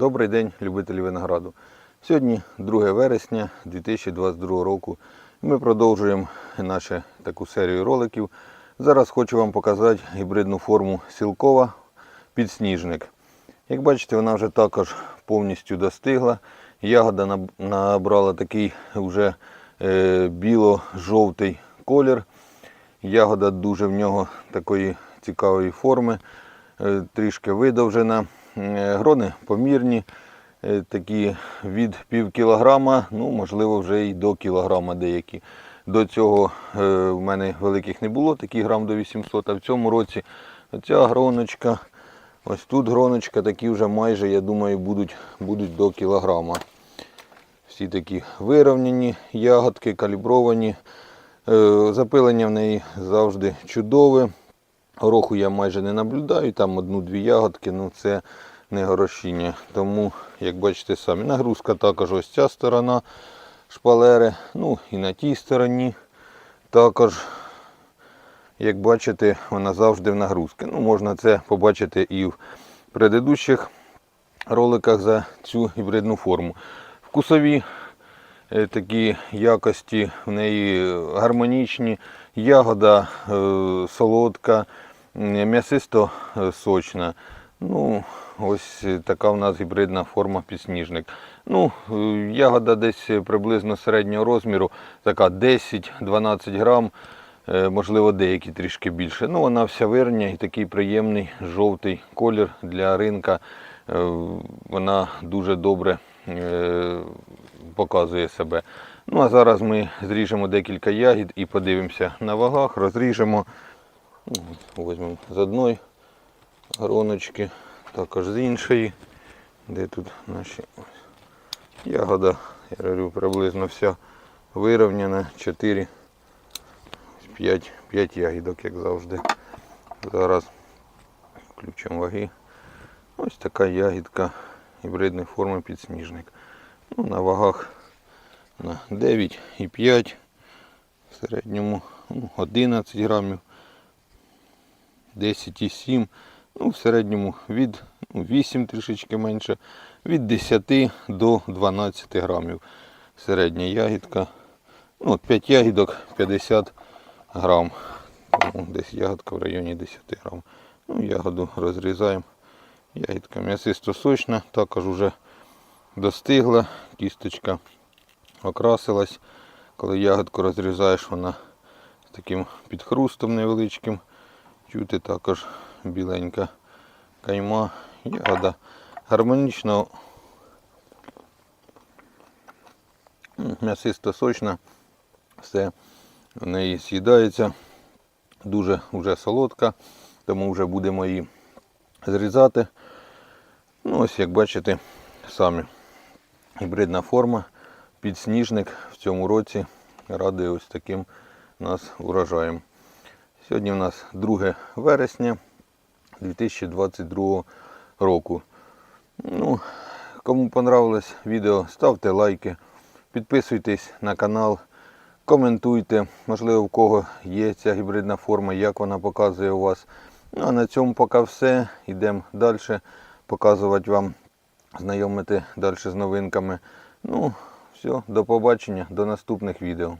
Добрий день, любителі винограду. Сьогодні 2 вересня 2022 року. Ми продовжуємо нашу таку серію роликів. Зараз хочу вам показати гібридну форму сілкова підсніжник. Як бачите, вона вже також повністю достигла. Ягода набрала такий вже е, біло-жовтий колір. Ягода дуже в нього такої цікавої форми, е, трішки видовжена. Е, Грони помірні, е, такі від пів кілограма, ну можливо вже і до кілограма деякі. До цього е, в мене великих не було, такі грам до 800, а в цьому році оця гроночка, ось тут гроночка, такі вже майже, я думаю, будуть, будуть до кілограма. Всі такі вирівняні ягодки, калібровані. Запилення в неї завжди чудове. Гороху я майже не наблюдаю, там одну-дві ягодки, ну це не горошіння. Тому, як бачите самі, нагрузка також ось ця сторона шпалери, ну і на тій стороні також, як бачите, вона завжди в нагрузці. Ну, можна це побачити і в предыдущих роликах за цю гібридну форму. Вкусові е, такі якості в неї гармонічні, ягода е, солодка, м'ясисто е, сочна. Ну, ось е, така в нас гібридна форма підсніжник. Ну, е, ягода десь приблизно середнього розміру, така 10-12 грам, можливо, деякі трішки більше. Ну, вона вся вирня і такий приємний жовтий колір для ринка. Вона дуже добре показує себе. Ну а зараз ми зріжемо декілька ягід і подивимося на вагах, розріжемо. Ну, Візьмемо з одної гроночки, також з іншої. Де тут наші ягода, я говорю, приблизно вся вирівняна. 4, 5, 5 ягідок, як завжди. Зараз включимо ваги. Ось така ягідка гібридної форми підсніжник. Ну, на вагах на 9,5, в середньому ну, 11 грамів, 10,7, ну, в середньому від ну, 8 трішечки менше, від 10 до 12 грамів. Середня ягідка. Ну, 5 ягідок 50 грам. Тому десь ягодка в районі 10 грам. Ну, ягоду розрізаємо. Ягідка м'ясисто сочна, також вже достигла, кісточка окрасилась. Коли ягодку розрізаєш, вона з таким підхрустом невеличким. Чути також біленька кайма, ягода гармонічно, м'ясисто сочна, все в неї з'їдається, дуже вже солодка, тому вже будемо її зрізати. Ну, ось як бачите, самі. Гібридна форма, підсніжник в цьому році радує ось таким нас урожаєм. Сьогодні у нас 2 вересня 2022 року. Ну, кому понравилось відео, ставте лайки, підписуйтесь на канал, коментуйте. Можливо, в кого є ця гібридна форма, як вона показує у вас. Ну а на цьому поки все. Йдемо далі показувати вам, знайомити далі з новинками. Ну, все, до побачення, до наступних відео.